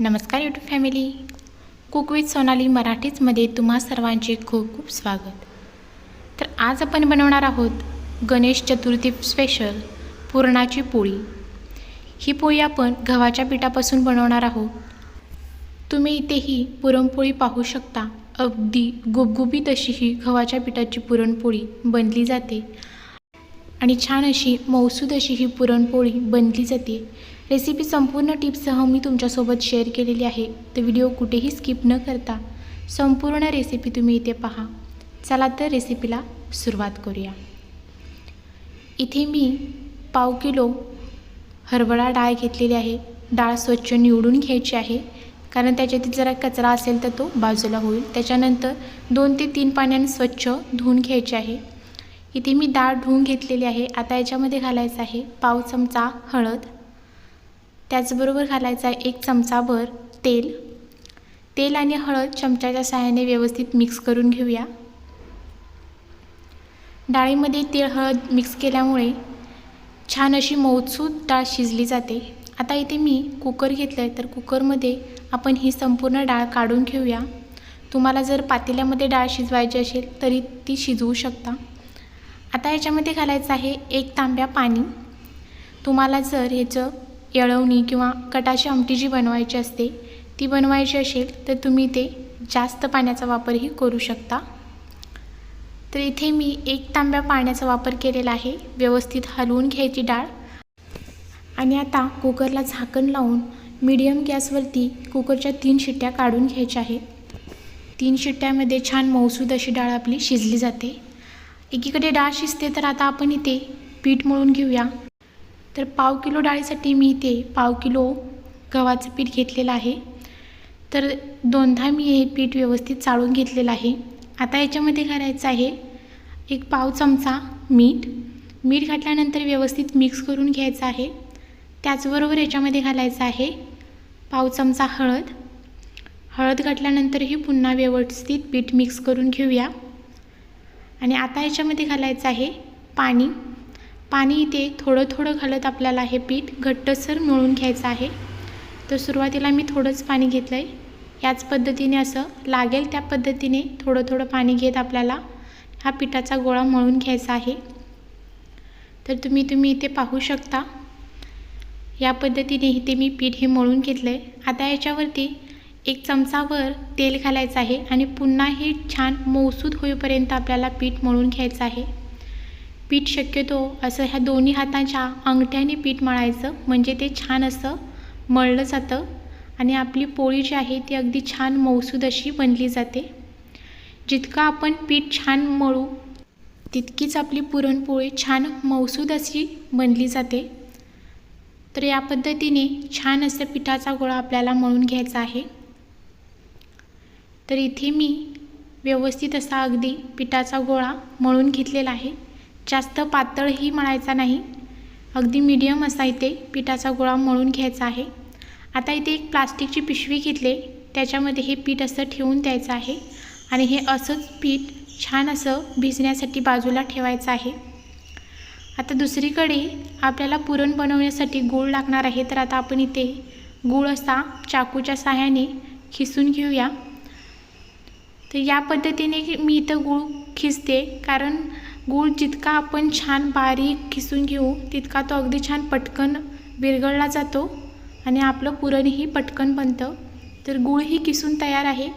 नमस्कार YouTube family cook with Sonali मराठीचमध्ये तुम्हा सर्वांचे खूप खूप स्वागत. तर आज आपण बनवणार आहोत गणेश चतुर्थी स्पेशल पुरणाची पोळी. ही पोळी आपण गव्हाच्या पिठापासून बनवणार आहोत. तुम्ही इथेही पुरणपोळी पाहू शकता. अगदी गुबगुबीत अशी ही गव्हाच्या पिठाची पुरणपोळी बनली जाते. आणि छान अशी मौसूद अशी ही पुरणपोळी बनली जाते. रेसिपी संपूर्ण टिप्ससह मी तुमच्यासोबत शेअर केलेली आहे. तर व्हिडिओ कुठेही स्किप न करता संपूर्ण रेसिपी तुम्ही इथे पहा. चला तर रेसिपीला सुरुवात करूया. इथे मी पाव किलो हरभरा डाळ घेतलेली आहे. डाळ स्वच्छ निवडून घ्यायची आहे. कारण त्याच्यातील जरा कचरा असेल तर तो बाजूला होईल. त्याच्यानंतर दोन ते तीन पाण्याने स्वच्छ धुवून घ्यायचे आहे. इथे मी डाळ धुवून घेतलेली आहे. आता याच्यामध्ये घालायचं आहे पाव चमचा हळद. त्याचबरोबर घालायचा एक चमचाभर तेल. तेल आणि हळद चमच्याच्या सहाय्याने व्यवस्थित मिक्स करून घेऊया. डाळीमध्ये तेल हळद मिक्स केल्यामुळे छान अशी मौसूद डाळ शिजली जाते. आता इथे मी कुकर घेतलं आहे तर कुकरमध्ये आपण ही संपूर्ण डाळ काढून घेऊया. तुम्हाला जर पातेल्यामध्ये डाळ शिजवायची असेल तरी ती शिजवू शकता. आता याच्यामध्ये घालायचं आहे एक तांब्या पाणी. तुम्हाला जर ह्याचं येळवणी किंवा कटाची आमटी जी बनवायची असते ती बनवायची असेल तर तुम्ही ते जास्त पाण्याचा वापरही करू शकता. तर इथे मी एक तांब्या पाण्याचा वापर केलेला आहे व्यवस्थित हलवून घ्यायची डाळ. आणि आता कुकरला झाकण लावून मीडियम गॅसवरती कुकरच्या तीन शिट्ट्या काढून घ्यायच्या आहेत. तीन शिट्ट्यामध्ये छान मौसूद अशी डाळ आपली शिजली जाते. एकीकडे डाळ शिजते तर आता आपण इथे पीठ मळून घेऊया. तर पाव किलो डाळीसाठी मी इथे पाव किलो गव्हाचं पीठ घेतलेलं आहे. तर दोनदा मी हे पीठ व्यवस्थित चाळून घेतलेलं आहे. आता याच्यामध्ये घालायचं आहे एक पाव चमचा मीठ. मीठ घातल्यानंतर व्यवस्थित मिक्स करून घ्यायचं आहे. त्याचबरोबर याच्यामध्ये घालायचं आहे पाव चमचा हळद. हळद घातल्यानंतरही पुन्हा व्यवस्थित पीठ मिक्स करून घेऊया. आणि आता याच्यामध्ये घालायचं आहे पाणी. पाणी इथे थोडं थोडं घालत आपल्याला हे पीठ घट्टसर मिळून घ्यायचं आहे. तर सुरुवातीला मी थोडंच पाणी घेतलं आहे याच पद्धतीने असं लागेल त्या पद्धतीने थोडं थोडं पाणी घेत आपल्याला हा पिठाचा गोळा मळून घ्यायचा आहे. तर तुम्ही तुम्ही इथे पाहू शकता. या पद्धतीने इथे मी पीठ हे मळून घेतलं आहे आता याच्यावरती एक चमचावर तेल घालायचं आहे आणि पुन्हा हे छान मौसूद होईपर्यंत आपल्याला पीठ मळून घ्यायचं आहे. पीठ शक्यतो असं ह्या दोन्ही हातांच्या अंगठ्याने पीठ मळायचं. म्हणजे ते छान असं मळलं जातं आणि आपली पोळी जी आहे ती अगदी छान मौसूद अशी बनली जाते. जितकं आपण पीठ छान मळू तितकीच आपली पुरणपोळी छान मौसूद अशी बनली जाते. तर या पद्धतीने छान असं पिठाचा गोळा आपल्याला मळून घ्यायचा आहे. तर इथे मी व्यवस्थित असा अगदी पिठाचा गोळा मळून घेतलेला आहे. जास्त पातळही मळायचा नाही. अगदी मीडियम असा इथे पिठाचा गोळा मळून घ्यायचा आहे. आता इथे एक प्लास्टिकची पिशवी घेतले. त्याच्यामध्ये हे पीठ असं ठेवून द्यायचं आहे. आणि हे असंच पीठ छान असं भिजण्यासाठी बाजूला ठेवायचं आहे. आता दुसरीकडे आपल्याला पुरण बनवण्यासाठी गूळ लागणार आहे. तर आता आपण इथे गूळ असा चाकूच्या साह्याने खिसून घेऊया. तर या पद्धतीने मी इथं गूळ खिसते. कारण गूळ जितका आपण छान बारीक खिसून घेऊ तितका तो अगदी छान पटकन विरघळला जातो आणि आपलं पुरणही पटकन बनतं. तर गूळही किसून तयार आहे.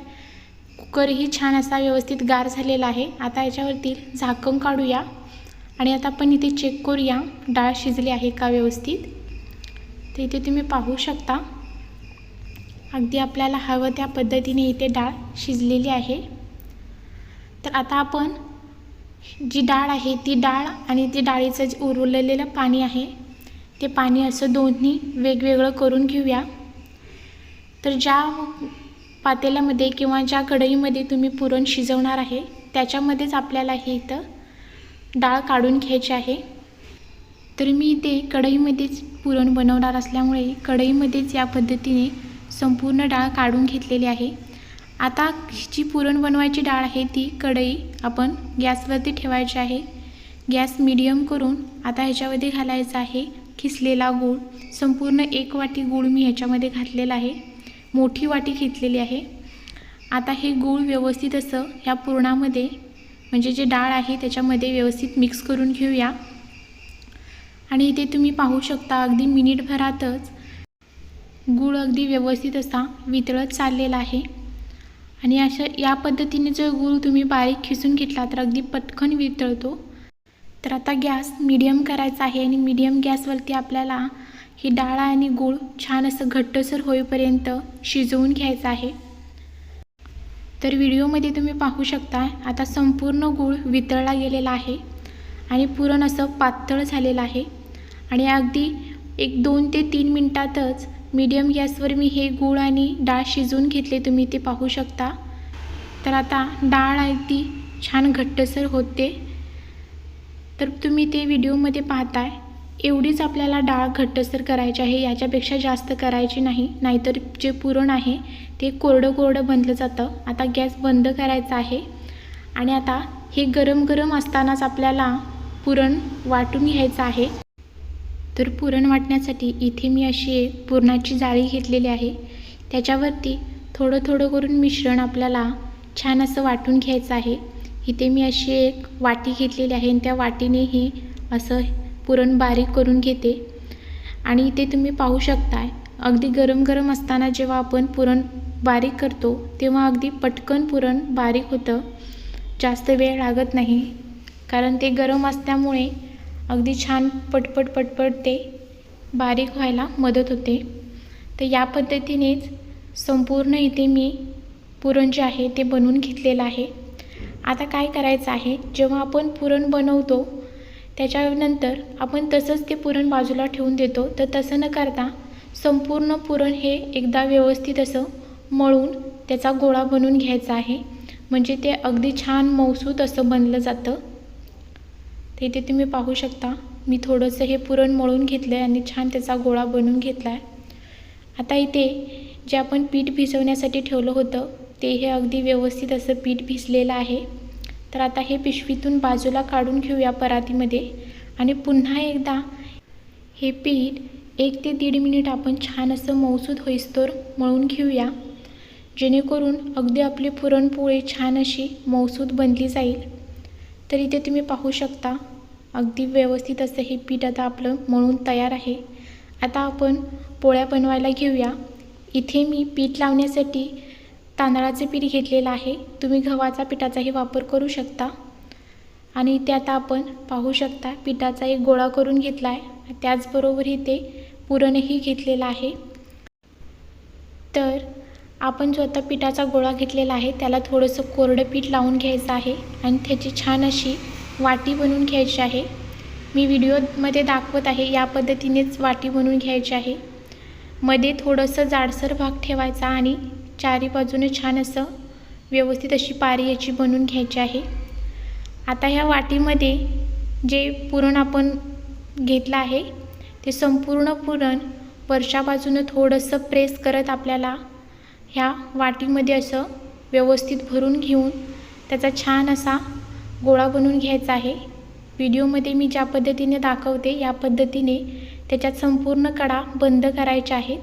कुकरही छान असा व्यवस्थित गार झालेला आहे. आता याच्यावरती झाकण काढूया आणि आता आपण इथे चेक करूया डाळ शिजली आहे का व्यवस्थित? तर इथे तुम्ही पाहू शकता. अगदी आपल्याला हवं त्या पद्धतीने इथे डाळ शिजलेली आहे. तर आता आपण जी डाळ आहे ती डाळ आणि ती डाळीचं जे उरलेलं पाणी आहे ते पाणी असं दोन्ही वेगवेगळं करून घेऊया. तर ज्या पातेल्यामध्ये किंवा ज्या कढईमध्ये तुम्ही पुरण शिजवणार आहे त्याच्यामध्येच आपल्याला हे इथं डाळ काढून घ्यायची आहे. तर मी इथे कढईमध्येच पुरण बनवणार असल्यामुळे कढईमध्येच या पद्धतीने संपूर्ण डाळ काढून घेतलेली आहे. आता जी पुरण बनवायची डाळ आहे ती कढई आपण गॅसवरती ठेवायची आहे. गॅस मिडियम करून आता ह्याच्यामध्ये घालायचा आहे खिसलेला गूळ. संपूर्ण एक वाटी गूळ मी ह्याच्यामध्ये घातलेला आहे. मोठी वाटी घेतलेली आहे. आता हे गूळ व्यवस्थित असं ह्या पुरणामध्ये म्हणजे जे डाळ आहे त्याच्यामध्ये व्यवस्थित मिक्स करून घेऊया. आणि इथे तुम्ही पाहू शकता अगदी मिनिटभरातच गूळ अगदी व्यवस्थित असा वितळत चाललेला आहे. आणि अशा या पद्धतीने जर गूळ तुम्ही बारीक खिसून घेतला तर अगदी पटकन वितळतो. तर आता गॅस मिडियम करायचा आहे आणि मीडियम गॅसवरती आपल्याला ही डाळ आणि गूळ छान असं घट्टसर होईपर्यंत शिजवून घ्यायचं आहे. तर व्हिडिओमध्ये तुम्ही पाहू शकता आता संपूर्ण गूळ वितळला गेलेला आहे आणि पुरण असं पातळ झालेलं आहे. आणि अगदी एक दोन ते तीन मिनटातच मीडियम गॅसवर मी हे गूळ आणि डाळ शिजवून घेतले तुम्ही ते पाहू शकता. तर आता डाळ आहे ती छान घट्टसर होते. तर तुम्ही ते व्हिडिओमध्ये पाहताय. एवढीच आपल्याला डाळ घट्टसर करायची आहे याच्यापेक्षा जास्त करायची नाही नाहीतर जे पुरण आहे ते कोरडं कोरडं बनलं जातं. आता गॅस बंद करायचा आहे. आणि आता हे गरम गरम असतानाच आपल्याला पुरण वाटून घ्यायचं आहे. तर पुरण वाटण्यासाठी इथे मी अशी पुरणाची जाळी घेतलेली आहे. त्याच्यावरती थोडं थोडं करून मिश्रण आपल्याला छान असं वाटून घ्यायचं आहे. इथे मी अशी एक वाटी घेतलेली आहे आणि त्या वाटीनेही असं पुरण बारीक करून घेते. आणि इथे तुम्ही पाहू शकताय अगदी गरम गरम असताना जेव्हा आपण पुरण बारीक करतो तेव्हा अगदी पटकन पुरण बारीक होतं. जास्त वेळ लागत नाही. कारण ते गरम असल्यामुळे अगदी छान पटपट पटपट ते बारीक व्हायला मदत होते. तर या पद्धतीनेच संपूर्ण इथे मी पुरण जे आहे ते बनवून घेतलेलं आहे. आता काय करायचं आहे? जेव्हा आपण पुरण बनवतो त्याच्यानंतर आपण तसंच ते पुरण बाजूला ठेवून देतो. तर तसं न करता संपूर्ण पुरण हे एकदा व्यवस्थित असं मळून त्याचा गोळा बनवून घ्यायचा आहे. म्हणजे ते अगदी छान मौसूत असं बनलं जातं. तर इथे तुम्ही पाहू शकता मी थोडंसं हे पुरण मळून घेतलं आहे आणि छान त्याचा गोळा बनवून घेतला आहे आता इथे जे आपण पीठ भिजवण्यासाठी ठेवलं होतं ते हे अगदी व्यवस्थित असं पीठ भिजलेलं आहे. तर आता हे पिशवीतून बाजूला काढून घेऊया परातीमध्ये आणि पुन्हा एकदा हे पीठ एक ते दीड मिनिट आपण छान असं मौसूद होईस्तोर मळून घेऊया. जेणेकरून अगदी आपली पुरणपोळी छान अशी मौसूद बनली जाईल. तर इथे तुम्ही पाहू शकता अगदी व्यवस्थित असं हे पीठ आता आपलं मळून तयार आहे. आता आपण पोळ्या बनवायला घेऊया. इथे मी पीठ लावण्यासाठी तांदळाचे पीठ घेतलेलं आहे. तुम्ही गव्हाचा पिठाचाही वापर करू शकता. आणि इथे आता आपण पाहू शकता पिठाचा एक गोळा करून घेतला आहे त्याचबरोबर इथे पुरणही घेतलेलं आहे. तर आपण जो आता पिठाचा गोळा घेतलेला आहे त्याला थोडंसं कोरडं पीठ लावून घ्यायचं आहे. आणि त्याची छान अशी वाटी बनवून घ्यायची आहे. मी व्हिडिओमध्ये दाखवत आहे या पद्धतीनेच वाटी बनवून घ्यायची आहे. मध्ये थोडंसं जाडसर भाग ठेवायचा आणि चारी बाजूने छान असं व्यवस्थित अशी पारी याची बनवून घ्यायची आहे. आता ह्या वाटीमध्ये जे पुरण आपण घेतलं आहे ते संपूर्ण पुरण वरच्या बाजूनं थोडंसं प्रेस करत आपल्याला ह्या वाटीमध्ये असं व्यवस्थित भरून घेऊन त्याचा छान असा गोळा बनवून घ्यायचा आहे. व्हिडिओमध्ये मी ज्या पद्धतीने दाखवते या पद्धतीने त्याच्यात संपूर्ण कडा बंद करायच्या आहेत.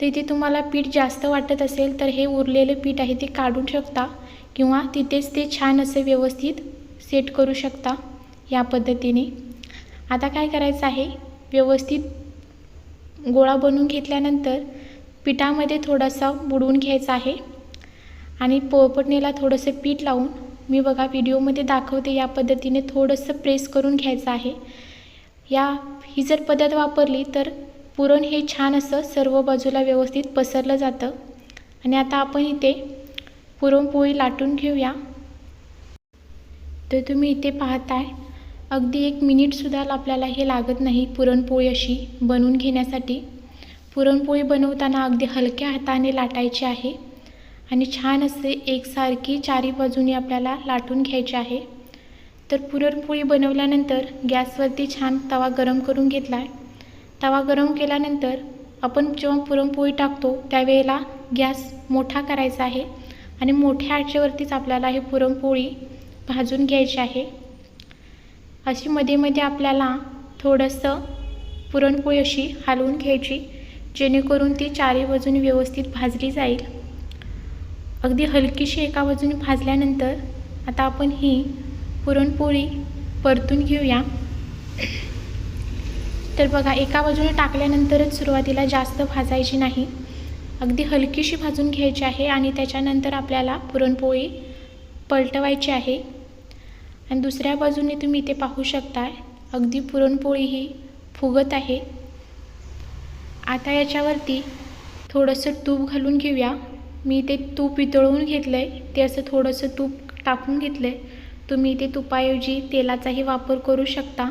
तर इथे तुम्हाला पीठ जास्त वाटत असेल तर हे उरलेलं पीठ आहे ते काढू शकता किंवा तिथेच ते छान असे व्यवस्थित सेट करू शकता या पद्धतीने. आता काय करायचं आहे? व्यवस्थित गोळा बनवून घेतल्यानंतर पिठामध्ये थोडासा बुडवून घ्यायचा आहे आणि पोपटणीला थोडंसं पीठ लावून मी बघा व्हिडिओमध्ये दाखवते या पद्धतीने थोडंसं प्रेस करून घ्यायचं आहे. या ही जर पद्धत वापरली तर पुरण हे छान असं सर्व बाजूला व्यवस्थित पसरलं जातं. आणि आता आपण इथे पुरणपोळी लाटून घेऊया. तर तुम्ही इथे पाहताय अगदी एक मिनिटसुद्धा आपल्याला हे लागत नाही पुरणपोळी अशी बनवून घेण्यासाठी. पुरणपोळी बनवताना अगदी हलक्या हाताने लाटायची आहे. आणि छान असे एकसारखी चारी बाजूनी आपल्याला लाटून घ्यायचे आहे. तर पुरणपोळी बनवल्यानंतर गॅसवरती छान तवा गरम करून घेतला आहे तवा गरम केल्यानंतर आपण जेव्हा पुरणपोळी टाकतो त्यावेळेला गॅस मोठा करायचा आहे आणि मोठ्या आचेवरतीच आपल्याला हे पुरणपोळी भाजून घ्यायची आहे. अशी मध्ये मध्ये आपल्याला थोडंसं पुरणपोळी अशी हलवून घ्यायची जेणेकरून ती चारी बाजून व्यवस्थित भाजली जाईल. अगदी हलकीशी एका बाजूने भाजल्यानंतर आता आपण ही पुरणपोळी परतून घेऊया. तर बघा एका बाजूने टाकल्यानंतरच सुरुवातीला जास्त भाजायची नाही. अगदी हलकीशी भाजून घ्यायची आहे आणि त्याच्यानंतर आपल्याला पुरणपोळी पलटवायची आहे. आणि दुसऱ्या बाजूने तुम्ही इथे पाहू शकता अगदी पुरणपोळी ही फुगत आहे. आता याच्यावरती थोडंसं तूप घालून घेऊया. मी ते तूप वितळवून घेतलं आहे ते असं थोडंसं तूप टाकून घेतलं आहे तुम्ही ते तुपाऐवजी तेलाचाही वापर करू शकता.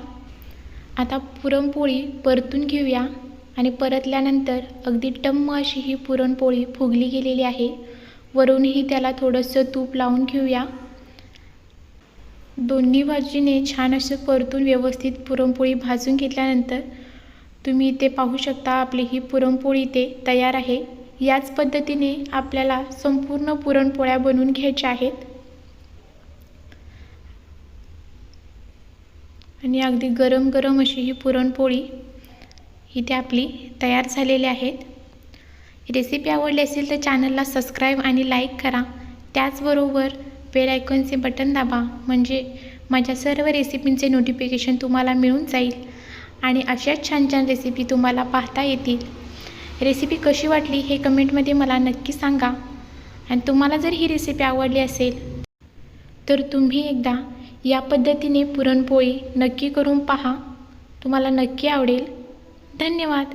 आता पुरणपोळी परतून घेऊया आणि परतल्यानंतर अगदी टम्म अशी ही पुरणपोळी फुगली गेलेली आहे. वरूनही त्याला थोडंसं तूप लावून घेऊया. दोन्ही बाजूने छान असं परतून व्यवस्थित पुरणपोळी भाजून घेतल्यानंतर तुम्ही इथे पाहू शकता आपली ही पुरणपोळी इथे तयार आहे. याच पद्धतीने आपल्याला संपूर्ण पुरणपोळ्या बनवून घ्यायच्या आहेत. आणि अगदी गरम गरम अशी ही पुरणपोळी इथे आपली तयार झालेली आहेत. रेसिपी आवडली असेल तर चॅनलला सबस्क्राईब आणि लाईक करा. त्याचबरोबर बेल आयकॉनचे बटन दाबा म्हणजे माझ्या सर्व रेसिपींचे नोटिफिकेशन तुम्हाला मिळून जाईल आणि अशाच छान छान रेसिपी तुम्हाला पाहता येतील. रेसिपी कशी वाटली हे कमेंटमध्ये मला नक्की सांगा. आणि तुम्हाला जर ही रेसिपी आवडली असेल तर तुम्ही एकदा या पद्धतीने पुरणपोळी नक्की करून पहा. तुम्हाला नक्की आवडेल. धन्यवाद.